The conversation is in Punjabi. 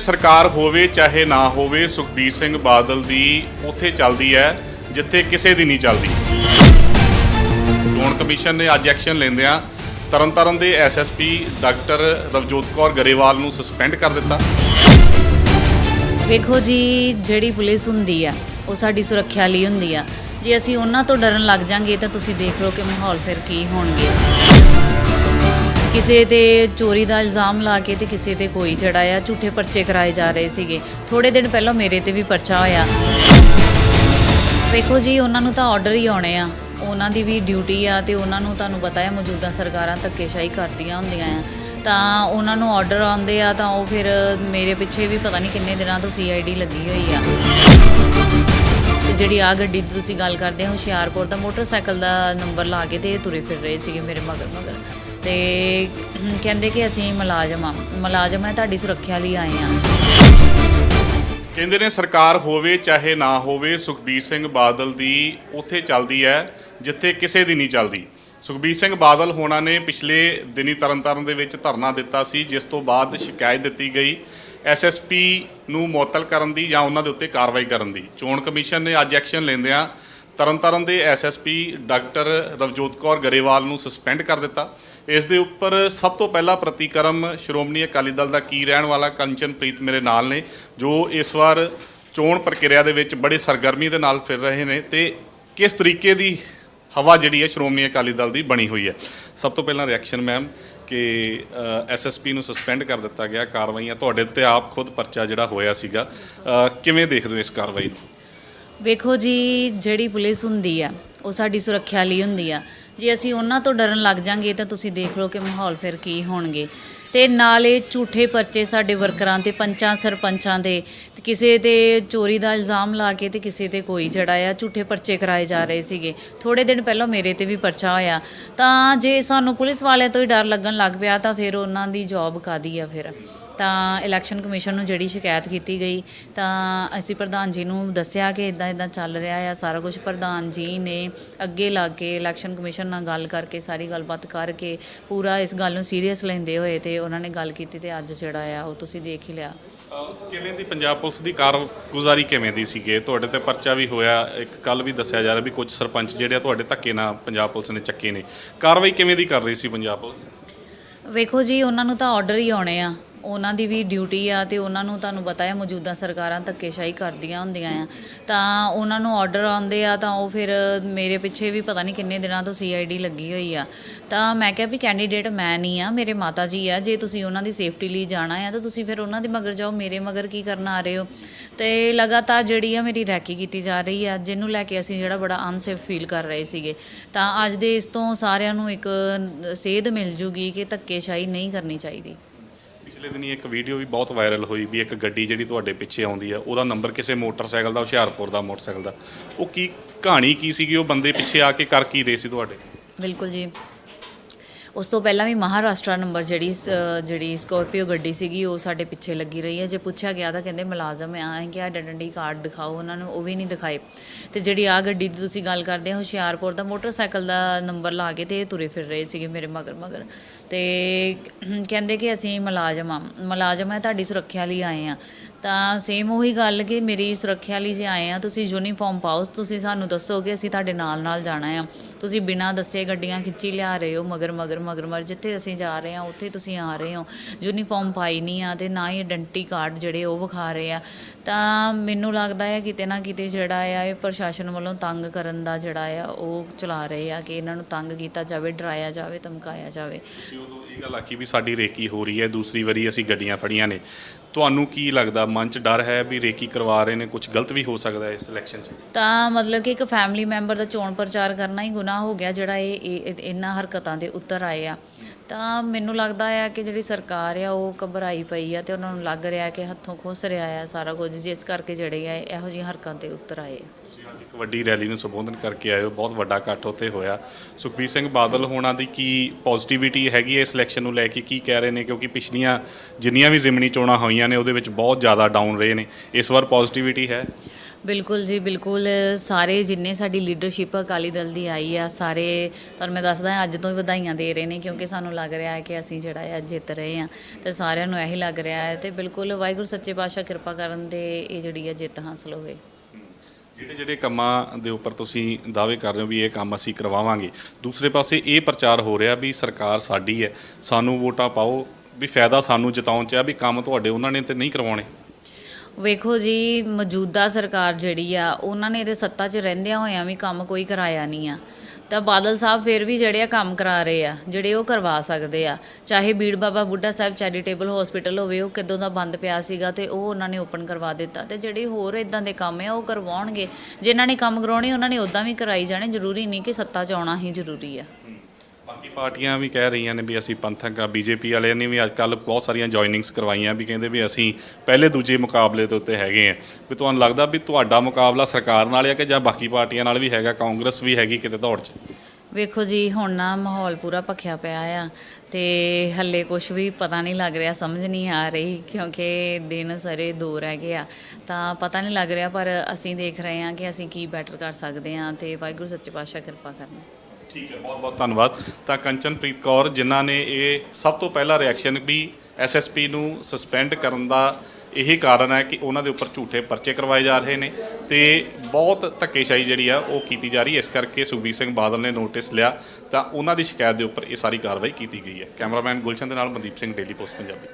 ਸਰਕਾਰ ਹੋਵੇ ਚਾਹੇ ਨਾ ਹੋਵੇ, ਸੁਖਬੀਰ ਸਿੰਘ ਬਾਦਲ ਦੀ ਉੱਥੇ ਚੱਲਦੀ ਹੈ, ਜਿੱਥੇ ਕਿਸੇ ਦੀ ਨਹੀਂ ਚੱਲਦੀ। ਚੋਣ ਕਮਿਸ਼ਨ ਨੇ ਅੱਜ ਐਕਸ਼ਨ ਲੈਂਦਿਆਂ ਤਰਨਤਾਰਨ ਦੇ ਐਸਐਸਪੀ ਡਾਕਟਰ ਰਵਜੋਤ ਕੌਰ ਗਰੇਵਾਲ ਨੂੰ ਸਸਪੈਂਡ ਕਰ ਦਿੱਤਾ। ਵੇਖੋ ਜੀ, ਜਿਹੜੀ ਪੁਲਿਸ ਹੁੰਦੀ ਆ, ਉਹ ਸਾਡੀ ਸੁਰੱਖਿਆ ਲਈ ਹੁੰਦੀ ਆ। ਜੇ ਅਸੀਂ ਉਹਨਾਂ ਤੋਂ ਡਰਨ ਲੱਗ ਜਾਾਂਗੇ, ਤਾਂ ਤੁਸੀਂ ਦੇਖ ਲਓ ਕਿ ਮਾਹੌਲ ਫਿਰ ਕੀ ਹੋਣਗੇ। ਕਿਸੇ ਤੇ ਚੋਰੀ ਦਾ ਇਲਜ਼ਾਮ ਲਾ ਕੇ ਤੇ ਕਿਸੇ ਤੇ ਕੋਈ ਜਿਹੜਾ ਆ ਝੂਠੇ ਪਰਚੇ ਕਰਾਏ ਜਾ ਰਹੇ ਸੀਗੇ। ਥੋੜੇ ਦਿਨ ਪਹਿਲਾਂ ਮੇਰੇ ਤੇ ਵੀ ਪਰਚਾ ਹੋਇਆ। ਵੇਖੋ ਜੀ, ਉਹਨਾਂ ਨੂੰ ਤਾਂ ਆਰਡਰ ਹੀ ਆਉਣੇ ਆ। ਉਹਨਾਂ ਦੀ ਵੀ ਡਿਊਟੀ ਆ ਤੇ ਉਹਨਾਂ ਨੂੰ ਤੁਹਾਨੂੰ ਪਤਾ ਹੈ, ਮੌਜੂਦਾ ਸਰਕਾਰਾਂ ਧੱਕੇਸ਼ਾਹੀ ਕਰਦੀਆਂ ਹੁੰਦੀਆਂ ਆ। ਤਾਂ ਉਹਨਾਂ ਨੂੰ ਆਰਡਰ ਆਉਂਦੇ ਆ, ਤਾਂ ਉਹ ਫਿਰ ਮੇਰੇ ਪਿੱਛੇ ਵੀ ਪਤਾ ਨਹੀਂ ਕਿੰਨੇ ਦਿਨਾਂ ਤੋਂ ਸੀਆਈਡੀ ਲੱਗੀ ਹੋਈ ਆ। ਤੇ ਜਿਹੜੀ ਆ ਗੱਡੀ ਦੀ ਤੁਸੀਂ ਗੱਲ ਕਰਦੇ ਹੋ, ਹੁਸ਼ਿਆਰਪੁਰ ਦਾ ਮੋਟਰਸਾਈਕਲ ਦਾ ਨੰਬਰ ਲਾ ਕੇ ਤੇ ਇਹ ਤੁਰੇ ਫਿਰ ਰਹੇ ਸੀਗੇ ਮੇਰੇ ਮਗਰ ਮਗਰ ਤੇ ਕਹਿੰਦੇ ਕਿ ਅਸੀਂ ਮੁਲਾਜ਼ਮ ਆ। ਮੁਲਾਜ਼ਮ ਹੈ ਤੁਹਾਡੀ ਸੁਰੱਖਿਆ ਲਈ ਆਏ ਆ। ਕਹਿੰਦੇ ਨੇ ਸਰਕਾਰ ਹੋਵੇ ਚਾਹੇ ਨਾ ਹੋਵੇ, ਸੁਖਬੀਰ ਸਿੰਘ ਬਾਦਲ ਦੀ ਉੱਥੇ ਚੱਲਦੀ ਹੈ, ਜਿੱਥੇ ਕਿਸੇ ਦੀ ਨਹੀਂ ਚੱਲਦੀ। ਸੁਖਬੀਰ ਸਿੰਘ ਬਾਦਲ ਹੋਣਾ ਨੇ ਪਿਛਲੇ ਦਿਨੀ ਤਰਨਤਾਰਨ ਦੇ ਵਿੱਚ ਧਰਨਾ ਦਿੱਤਾ ਸੀ, ਜਿਸ ਤੋਂ ਬਾਅਦ ਸ਼ਿਕਾਇਤ ਦਿੱਤੀ ਗਈ ਐਸਐਸਪੀ ਨੂੰ ਮੁਅੱਤਲ ਕਰਨ ਦੀ ਜਾਂ ਉਹਨਾਂ ਦੇ ਉੱਤੇ ਕਾਰਵਾਈ ਕਰਨ ਦੀ। ਚੋਣ ਕਮਿਸ਼ਨ ਨੇ ਅੱਜ ਐਕਸ਼ਨ ਲੈਂਦਿਆਂ ਤਰਨਤਾਰਨ ਦੇ ਐਸਐਸਪੀ ਡਾਕਟਰ ਰਵਜੋਤ ਕੌਰ ਗਰੇਵਾਲ ਨੂੰ ਸਸਪੈਂਡ ਕਰ ਦਿੱਤਾ। ਇਸ ਦੇ ਉੱਪਰ ਸਭ ਤੋਂ ਪਹਿਲਾ ਪ੍ਰਤੀਕਰਮ ਸ਼੍ਰੋਮਣੀ ਅਕਾਲੀ ਦਲ ਦਾ ਕੀ ਰਹਿਣ ਵਾਲਾ ਕੰਚਨਪ੍ਰੀਤ ਮੇਰੇ ਨਾਲ ਨੇ, ਜੋ ਇਸ ਵਾਰ ਚੋਣ ਪ੍ਰਕਿਰਿਆ ਦੇ ਵਿੱਚ ਬੜੇ ਸਰਗਰਮੀ ਦੇ ਨਾਲ ਫਿਰ ਰਹੇ ਨੇ ਤੇ ਕਿਸ ਤਰੀਕੇ ਦੀ ਹਵਾ ਜਿਹੜੀ ਹੈ ਸ਼੍ਰੋਮਣੀ ਅਕਾਲੀ ਦਲ ਦੀ ਬਣੀ ਹੋਈ ਹੈ। ਸਭ ਤੋਂ ਪਹਿਲਾਂ ਰਿਐਕਸ਼ਨ ਮੈਮ ਕਿ ਐਸਐਸਪੀ ਨੂੰ ਸਸਪੈਂਡ ਕਰ ਦਿੱਤਾ ਗਿਆ। ਕਾਰਵਾਈਆਂ ਤੁਹਾਡੇ ਉੱਤੇ ਆਪ ਖੁਦ ਪਰਚਾ ਜਿਹੜਾ ਹੋਇਆ ਸੀਗਾ। ਕਿਵੇਂ ਦੇਖਦੇ ਹੋ ਇਸ ਕਾਰਵਾਈ ਨੂੰ? ਵੇਖੋ ਜੀ, ਜਿਹੜੀ ਪੁਲਿਸ ਹੁੰਦੀ ਆ, ਉਹ ਸਾਡੀ ਸੁਰੱਖਿਆ ਲਈ ਹੁੰਦੀ ਆ। ਜੇ ਅਸੀਂ ਉਹਨਾਂ ਤੋਂ ਡਰਨ ਲੱਗ ਜਾਾਂਗੇ, ਤਾਂ ਤੁਸੀਂ ਦੇਖ ਲਓ ਕਿ ਮਾਹੌਲ ਫਿਰ ਕੀ ਹੋਣਗੇ। ਤੇ ਨਾਲੇ ਝੂਠੇ ਪਰਚੇ ਸਾਡੇ ਵਰਕਰਾਂ ਤੇ, ਪੰਚਾਂ, ਸਰਪੰਚਾਂ ਦੇ ਤੇ ਕਿਸੇ ਤੇ ਚੋਰੀ ਦਾ ਇਲਜ਼ਾਮ ਲਾ ਕੇ ਤੇ ਕਿਸੇ ਤੇ ਕੋਈ ਜਿਹੜਾ ਆ ਝੂਠੇ ਪਰਚੇ ਕਰਾਏ ਜਾ ਰਹੇ ਸੀਗੇ। ਥੋੜੇ ਦਿਨ ਪਹਿਲਾਂ ਮੇਰੇ ਤੇ ਵੀ ਪਰਚਾ ਹੋਇਆ। ਤਾਂ ਜੇ ਸਾਨੂੰ ਪੁਲਿਸ ਵਾਲਿਆਂ ਤੋਂ ਹੀ ਡਰ ਲੱਗਣ ਲੱਗ ਪਿਆ ਤਾਂ ਫਿਰ ਉਹਨਾਂ ਦੀ ਜੌਬ ਕਾਦੀ ਆ ਫਿਰ? ਤਾਂ ਇਲੈਕਸ਼ਨ ਕਮਿਸ਼ਨ ਨੂੰ ਜਿਹੜੀ ਸ਼ਿਕਾਇਤ ਕੀਤੀ ਗਈ, ਤਾਂ ਅਸੀਂ ਪ੍ਰਧਾਨ ਜੀ ਨੂੰ ਦੱਸਿਆ ਕਿ ਇਦਾਂ ਇਦਾਂ ਚੱਲ ਰਿਹਾ ਆ, ਸਾਰਾ ਕੁਝ ਪ੍ਰਧਾਨ ਜੀ ਨੇ ਅੱਗੇ ਲੱਗ ਕੇ ਇਲੈਕਸ਼ਨ ਕਮਿਸ਼ਨ ਨਾਲ ਗੱਲ ਕਰਕੇ, ਸਾਰੀ ਗੱਲਬਾਤ ਕਰਕੇ ਪੂਰਾ ਇਸ ਗੱਲ ਨੂੰ ਸੀਰੀਅਸ ਲੈਂਦੇ ਹੋਏ ਤੇ ਉਹਨਾਂ ਨੇ ਗੱਲ ਕੀਤੀ ਤੇ ਅੱਜ ਜਿਹੜਾ ਆ ਉਹ ਤੁਸੀਂ ਦੇਖ ਹੀ ਲਿਆ। ਕਿਵੇਂ ਦੀ ਪੰਜਾਬ ਪੁਲਿਸ ਦੀ ਕਾਰਗੁਜ਼ਾਰੀ ਕਿਵੇਂ ਦੀ ਸੀਗੇ? ਤੁਹਾਡੇ ਤੇ ਪਰਚਾ ਵੀ ਹੋਇਆ ਇੱਕ ਕੱਲ ਵੀ ਦੱਸਿਆ ਜਾ ਰਿਹਾ ਵੀ ਕੁਝ ਸਰਪੰਚ ਜਿਹੜੇ ਆ ਤੁਹਾਡੇ ਧੱਕੇ ਨਾਲ ਪੰਜਾਬ ਪੁਲਿਸ ਨੇ ਚੱਕੇ ਨੇ। ਕਾਰਵਾਈ ਕਿਵੇਂ ਦੀ ਕਰ ਰਹੀ ਸੀ ਪੰਜਾਬ ਪੁਲਿਸ? ਵੇਖੋ ਜੀ ਉਹਨਾਂ ਨੂੰ ਤਾਂ ਆਰਡਰ ਹੀ ਆਉਣੇ ਆ। ਉਹਨਾਂ ਦੀ ਵੀ ਡਿਊਟੀ ਆ ਤੇ ਉਹਨਾਂ ਨੂੰ ਤੁਹਾਨੂੰ ਪਤਾ ਹੈ ਮੌਜੂਦਾ ਸਰਕਾਰਾਂ ਧੱਕੇਸ਼ਾਹੀ ਕਰਦੀਆਂ ਹੁੰਦੀਆਂ ਆ। ਤਾਂ ਉਹਨਾਂ ਨੂੰ ਆਰਡਰ ਆਉਂਦੇ ਆ ਤਾਂ ਉਹ ਫਿਰ ਮੇਰੇ ਪਿੱਛੇ ਵੀ ਪਤਾ ਨਹੀਂ ਕਿੰਨੇ ਦਿਨਾਂ ਤੋਂ ਸੀਆਈਡੀ ਲੱਗੀ ਹੋਈ ਆ। ਤਾਂ ਮੈਂ ਕਿਹਾ ਵੀ ਕੈਂਡੀਡੇਟ ਮੈਂ ਨਹੀਂ ਆ, ਮੇਰੇ ਮਾਤਾ ਜੀ ਆ, ਜੇ ਤੁਸੀਂ ਉਹਨਾਂ ਦੀ ਸੇਫਟੀ ਲਈ ਜਾਣਾ ਆ ਤਾਂ ਤੁਸੀਂ ਫਿਰ ਉਹਨਾਂ ਦੇ ਮਗਰ ਜਾਓ, ਮੇਰੇ ਮਗਰ ਕੀ ਕਰਨ ਆ ਰਹੇ ਹੋ? ਤੇ ਲਗਾਤਾਰ ਜਿਹੜੀ ਆ ਮੇਰੀ ਰੈਕੀ ਕੀਤੀ ਜਾ ਰਹੀ ਆ, ਜਿਹਨੂੰ ਲੈ ਕੇ ਅਸੀਂ ਜਿਹੜਾ ਬੜਾ ਅਨਸੇਫ ਫੀਲ ਕਰ ਰਹੇ ਸੀਗੇ। ਤਾਂ ਅੱਜ ਦੇ ਇਸ ਤੋਂ ਸਾਰਿਆਂ ਨੂੰ ਇੱਕ ਸੇਧ ਮਿਲ ਜੂਗੀ ਕਿ ਧੱਕੇਸ਼ਾਹੀ ਨਹੀਂ ਕਰਨੀ ਚਾਹੀਦੀ। ਪਿਛਲੇ ਦਿਨੀ ਇੱਕ ਵੀਡੀਓ ਵੀ ਬਹੁਤ ਵਾਇਰਲ ਹੋਈ ਵੀ ਇੱਕ ਗੱਡੀ ਜਿਹੜੀ ਤੁਹਾਡੇ ਪਿੱਛੇ ਆਉਂਦੀ ਆ, ਉਹਦਾ ਨੰਬਰ ਕਿਸੇ ਮੋਟਰਸਾਈਕਲ ਦਾ, ਹੁਸ਼ਿਆਰਪੁਰ ਦਾ ਮੋਟਰਸਾਈਕਲ ਦਾ। ਉਹ ਕੀ ਕਹਾਣੀ ਕੀ ਸੀਗੀ? ਉਹ ਬੰਦੇ ਪਿੱਛੇ ਆ ਕੇ ਕਰ ਕੀ ਰਹੇ ਸੀ ਤੁਹਾਡੇ? ਬਿਲਕੁਲ ਜੀ। ਉਸ ਤੋਂ ਪਹਿਲਾਂ ਵੀ ਮਹਾਰਾਸ਼ਟਰ ਨੰਬਰ ਜਿਹੜੀ ਸ- ਜਿਹੜੀ ਸਕੋਰਪੀਓ ਗੱਡੀ ਸੀਗੀ, ਉਹ ਸਾਡੇ ਪਿੱਛੇ ਲੱਗੀ ਰਹੀ ਹੈ। ਜੇ ਪੁੱਛਿਆ ਗਿਆ ਤਾਂ ਕਹਿੰਦੇ ਮੁਲਾਜ਼ਮ ਆ ਹੈ ਕਿ ਆਇਡੈਂਟੀ ਕਾਰਡ ਦਿਖਾਓ, ਉਹਨਾਂ ਨੂੰ ਉਹ ਵੀ ਨਹੀਂ ਦਿਖਾਏ। ਤੇ ਜਿਹੜੀ ਆ ਗੱਡੀ ਦੀ ਤੁਸੀਂ ਗੱਲ ਕਰਦੇ ਹੋ, ਹੁਸ਼ਿਆਰਪੁਰ ਦਾ ਮੋਟਰਸਾਈਕਲ ਦਾ ਨੰਬਰ ਲਾ ਕੇ ਤੇ ਇਹ ਤੁਰੇ ਫਿਰ ਰਹੇ ਸੀਗੇ ਮੇਰੇ ਮਗਰ ਮਗਰ। ਤੇ ਕਹਿੰਦੇ ਕਿ ਅਸੀਂ ਮੁਲਾਜ਼ਮ ਆ ਮੁਲਾਜ਼ਮ ਹੈ, ਤੁਹਾਡੀ ਸੁਰੱਖਿਆ ਲਈ ਆਏ ਆ ਤਾਂ ਸੇਮ ਉਹੀ ਗੱਲ ਕਿ ਮੇਰੀ ਸੁਰੱਖਿਆ ਲਈ ਜੇ ਆਏ ਆ, ਤੁਸੀਂ ਯੂਨੀਫਾਰਮ ਪਾਓ, ਤੁਸੀਂ ਸਾਨੂੰ ਦੱਸੋ ਕਿ ਅਸੀਂ ਤੁਹਾਡੇ ਨਾਲ ਨਾਲ ਜਾਣਾ ਆ। ਤੁਸੀਂ ਬਿਨਾਂ ਦੱਸੇ ਗੱਡੀਆਂ ਖਿੱਚੀ ਲਿਆ ਰਹੇ ਹੋ, ਮਗਰ ਮਗਰ ਮਗਰ ਮਗਰ, ਜਿੱਥੇ ਅਸੀਂ ਜਾ ਰਹੇ ਆ, ਉੱਥੇ ਤੁਸੀਂ ਆ ਰਹੇ ਹੋ। ਯੂਨੀਫਾਰਮ ਪਾਈ ਨਹੀਂ ਆ ਤੇ ਨਾ ਹੀ ਆਇਡੈਂਟੀ ਕਾਰਡ ਜਿਹੜੇ ਉਹ ਵਿਖਾ ਰਹੇ ਆ। ਤਾਂ ਮੈਨੂੰ ਲੱਗਦਾ ਹੈ ਕਿਤੇ ਨਾ ਕਿਤੇ ਜਿਹੜਾ ਆ, ਇਹ ਪ੍ਰਸ਼ਾਸਨ ਵੱਲੋਂ ਤੰਗ ਕਰਨ ਦਾ ਜਿਹੜਾ ਆ, ਉਹ ਚਲਾ ਰਹੇ ਆ ਕਿ ਇਹਨਾਂ ਨੂੰ ਤੰਗ ਕੀਤਾ ਜਾਵੇ, ਡਰਾਇਆ ਜਾਵੇ, ਧਮਕਾਇਆ ਜਾਵੇ। ਤੁਸੀਂ ਉਦੋਂ ਇਹ ਗੱਲ ਆਖੀ ਵੀ ਸਾਡੀ ਰੇਕੀ ਹੋ ਰਹੀ ਹੈ, ਦੂਸਰੀ ਵਾਰੀ ਅਸੀਂ ਗੱਡੀਆਂ ਫੜੀਆਂ ਨੇ। ਤੁਹਾਨੂੰ ਕੀ ਲੱਗਦਾ? ਮਨ 'ਚ ਡਰ ਹੈ ਵੀ ਰੇਕੀ ਕਰਵਾ ਰਹੇ ਨੇ? ਕੁਝ ਗਲਤ ਵੀ ਹੋ ਸਕਦਾ ਹੈ ਇਸ ਇਲੈਕਸ਼ਨ 'ਚ? ਤਾਂ ਮਤਲਬ ਕਿ ਇੱਕ ਫੈਮਿਲੀ ਮੈਂਬਰ ਦਾ ਚੋਣ ਪ੍ਰਚਾਰ ਕਰਨਾ ਹੀ ਗੁਨਾਹ ਹੋ ਗਿਆ, ਜਿਹੜਾ ਇਹ ਇਹ- ਇਹਨਾਂ ਹਰਕਤਾਂ ਦੇ ਉੱਤਰ ਆਏ ਆ। ਤਾਂ ਮੈਨੂੰ ਲੱਗਦਾ ਆ ਕਿ ਜਿਹੜੀ ਸਰਕਾਰ ਆ, ਉਹ ਘਬਰਾਈ ਪਈ ਆ ਤੇ ਉਹਨਾਂ ਨੂੰ ਲੱਗ ਰਿਹਾ ਕਿ ਹੱਥੋਂ ਖੁੱਸ ਰਿਹਾ ਆ ਸਾਰਾ ਕੁਝ, ਜਿਸ ਕਰਕੇ ਜਿਹੜੇ ਆ, ਇਹੋ ਜਿਹੀਆਂ ਹਰਕਤਾਂ ਤੇ ਉੱਤਰ ਆਏ ਆ। ਤੁਸੀਂ ਅੱਜ ਇੱਕ ਵੱਡੀ ਰੈਲੀ ਨੂੰ ਸੰਬੋਧਨ ਕਰਕੇ ਆਏ ਹੋ, ਬਹੁਤ ਵੱਡਾ ਇਕੱਠ ਉੱਥੇ ਹੋਇਆ। ਸੁਖਬੀਰ ਸਿੰਘ ਬਾਦਲ ਹੋਣਾ ਦੀ ਕੀ ਪੋਜ਼ਿਟਿਵਿਟੀ ਹੈਗੀ ਹੈ ਇਸ ਇਲੈਕਸ਼ਨ ਨੂੰ ਲੈ ਕੇ, ਕੀ ਕਹਿ ਰਹੇ ਨੇ? ਕਿਉਂਕਿ ਪਿਛਲੀਆਂ ਜਿੰਨੀਆਂ ਵੀ ਜ਼ਿਮਨੀ ਚੋਣਾਂ ਹੋਈਆਂ ਨੇ, ਉਹਦੇ ਵਿੱਚ ਬਹੁਤ ਜ਼ਿਆਦਾ ਡਾਊਨ ਰਹੇ ਨੇ। ਇਸ ਵਾਰ ਪੋਜ਼ਿਟਿਵਿਟੀ ਹੈ? ਬਿਲਕੁਲ ਜੀ, ਬਿਲਕੁਲ। ਸਾਰੇ ਜਿੰਨੇ ਸਾਡੀ ਲੀਡਰਸ਼ਿਪ ਅਕਾਲੀ ਦਲ ਦੀ ਆਈ ਆ, ਸਾਰੇ ਤੁਹਾਨੂੰ ਮੈਂ ਦੱਸਦਾ ਅੱਜ ਤੋਂ ਹੀ ਵਧਾਈਆਂ ਦੇ ਰਹੇ ਨੇ ਕਿਉਂਕਿ ਸਾਨੂੰ ਲੱਗ ਰਿਹਾ ਹੈ ਕਿ ਅਸੀਂ ਜਿਹੜਾ ਹੈ ਜਿੱਤ ਰਹੇ ਹਾਂ ਤੇ ਸਾਰਿਆਂ ਨੂੰ ਇਹੀ ਲੱਗ ਰਿਹਾ ਹੈ ਤੇ ਬਿਲਕੁਲ ਵਾਹਿਗੁਰੂ ਸੱਚੇ ਪਾਤਸ਼ਾਹ ਕਿਰਪਾ ਕਰਨ ਤੇ ਇਹ ਜਿਹੜੀ ਹੈ ਜਿੱਤ ਹਾਸਲ ਹੋਵੇ। ਜਿਹੜੇ ਜਿਹੜੇ ਕੰਮਾਂ ਦੇ ਉੱਪਰ ਤੁਸੀਂ ਦਾਅਵੇ ਕਰ ਰਹੇ ਹੋ ਵੀ ਇਹ ਕੰਮ ਅਸੀਂ ਕਰਵਾਵਾਂਗੇ, ਦੂਸਰੇ ਪਾਸੇ ਇਹ ਪ੍ਰਚਾਰ ਹੋ ਰਿਹਾ ਵੀ ਸਰਕਾਰ ਸਾਡੀ ਹੈ, ਸਾਨੂੰ ਵੋਟਾਂ ਪਾਓ, ਵੀ ਫਾਇਦਾ ਸਾਨੂੰ ਜਿਤਾਉਣ ਚ ਆ ਵੀ ਕੰਮ ਤੁਹਾਡੇ ਉਹਨਾਂ ਨੇ ਤੇ ਨਹੀਂ ਕਰਵਾਉਣੇ। ਵੇਖੋ ਜੀ, ਮੌਜੂਦਾ ਸਰਕਾਰ ਜਿਹੜੀ ਆ, ਉਹਨਾਂ ਨੇ ਇਹਦੇ ਸੱਤਾ 'ਚ ਰਹਿੰਦਿਆਂ ਹੋਇਆਂ ਵੀ ਕੰਮ ਕੋਈ ਕਰਾਇਆ ਨਹੀਂ ਆ। ਤਾਂ ਬਾਦਲ ਸਾਹਿਬ ਫਿਰ ਵੀ ਜਿਹੜੇ ਆ ਕੰਮ ਕਰਾ ਰਹੇ ਆ, ਜਿਹੜੇ ਉਹ ਕਰਵਾ ਸਕਦੇ ਆ। ਚਾਹੇ ਬੀੜ ਬਾਬਾ ਬੁੱਢਾ ਸਾਹਿਬ ਚੈਰੀਟੇਬਲ ਹਸਪੀਟਲ ਹੋਵੇ, ਉਹ ਕਦੋਂ ਦਾ ਬੰਦ ਪਿਆ ਸੀਗਾ ਤੇ ਉਹ ਉਹਨਾਂ ਨੇ ਓਪਨ ਕਰਵਾ ਦਿੱਤਾ। ਤੇ ਜਿਹੜੇ ਹੋਰ ਇਦਾਂ ਦੇ ਕੰਮ ਆ, ਉਹ ਕਰਵਾਉਣਗੇ। ਜਿਨ੍ਹਾਂ ਨੇ ਕੰਮ ਕਰਾਉਣੇ, ਉਹਨਾਂ ਨੇ ਉਦਾਂ ਵੀ ਕਰਾਈ ਜਾਣੇ। ਜ਼ਰੂਰੀ ਨਹੀਂ ਕਿ ਸੱਤਾ 'ਚ ਆਉਣਾ ਹੀ ਜ਼ਰੂਰੀ ਆ। ਪਾਰਟੀਆਂ ਵੀ ਕਹਿ ਰਹੀਆਂ ਨੇ ਵੀ ਅਸੀਂ ਪੰਥਕ ਆ, ਬੀਜੇਪੀ ਵਾਲਿਆਂ ਨੇ ਵੀ ਅੱਜ ਕੱਲ ਬਹੁਤ ਸਾਰੀਆਂ ਜੁਆਇਨਿੰਗਸ ਕਰਵਾਈਆਂ ਵੀ ਕਹਿੰਦੇ ਵੀ ਅਸੀਂ ਪਹਿਲੇ ਦੂਜੇ ਮੁਕਾਬਲੇ ਦੇ ਉੱਤੇ ਹੈਗੇ ਆ। ਵੀ ਤੁਹਾਨੂੰ ਲੱਗਦਾ ਵੀ ਤੁਹਾਡਾ ਮੁਕਾਬਲਾ ਸਰਕਾਰ ਨਾਲ ਆ ਕਿ ਜਾਂ ਬਾਕੀ ਪਾਰਟੀਆਂ ਨਾਲ ਵੀ ਹੈਗਾ, ਕਾਂਗਰਸ ਵੀ ਹੈਗੀ ਕਿਤੇ ਦੌੜ 'ਚ? ਵੇਖੋ ਜੀ, ਹੁਣ ਨਾ ਮਾਹੌਲ ਪੂਰਾ ਭਖਿਆ ਪਿਆ ਆ ਤੇ ਹੱਲੇ ਕੁਝ ਵੀ ਪਤਾ ਨਹੀਂ ਲੱਗ ਰਿਹਾ, ਸਮਝ ਨਹੀਂ ਆ ਰਹੀ ਕਿਉਂਕਿ ਦਿਨ ਸਾਰੇ ਦੋ ਰਹਿ ਗਏ ਆ। ਤਾਂ ਪਤਾ ਨਹੀਂ ਲੱਗ ਰਿਹਾ ਪਰ ਅਸੀਂ ਦੇਖ ਰਹੇ ਹਾਂ ਕਿ ਅਸੀਂ ਕੀ ਬੈਟਰ ਕਰ ਸਕਦੇ ਹਾਂ ਤੇ ਵਾਹਿਗੁਰੂ ਸੱਚੇ ਪਾਤਸ਼ਾਹ ਕਿਰਪਾ ਕਰਨ ਠੀਕ ਹੈ ਬਹੁਤ ਬਹੁਤ ਧੰਨਵਾਦ। ਤਾਂ ਕੰਚਨਪ੍ਰੀਤ ਕੌਰ, ਜਿਨ੍ਹਾਂ ਨੇ ਇਹ ਸਭ ਤੋਂ ਪਹਿਲਾ ਰਿਐਕਸ਼ਨ ਵੀ ਐਸਐਸਪੀ ਨੂੰ ਸਸਪੈਂਡ ਕਰਨ ਦਾ ਇਹੀ ਕਾਰਨ ਹੈ ਕਿ ਉਹਨਾਂ ਦੇ ਉੱਪਰ ਝੂਠੇ ਪਰਚੇ ਕਰਵਾਏ ਜਾ ਰਹੇ ਨੇ ਤੇ ਬਹੁਤ ਧੱਕੇਸ਼ਾਹੀ ਜਿਹੜੀ ਆ ਉਹ ਕੀਤੀ ਜਾ ਰਹੀ ਹੈ। ਇਸ ਕਰਕੇ ਸੁਖਬੀਰ ਸਿੰਘ ਬਾਦਲ ਨੇ ਨੋਟਿਸ ਲਿਆ, ਤਾਂ ਉਹਨਾਂ ਦੀ ਸ਼ਿਕਾਇਤ ਦੇ ਉੱਪਰ ਇਹ ਸਾਰੀ ਕਾਰਵਾਈ ਕੀਤੀ ਗਈ ਹੈ। ਕੈਮਰਾਮੈਨ ਗੁਲਸ਼ਨ ਦੇ ਨਾਲ ਮਨਦੀਪ ਸਿੰਘ ਡੇਲੀ ਪੋਸਟ ਪੰਜਾਬੀ।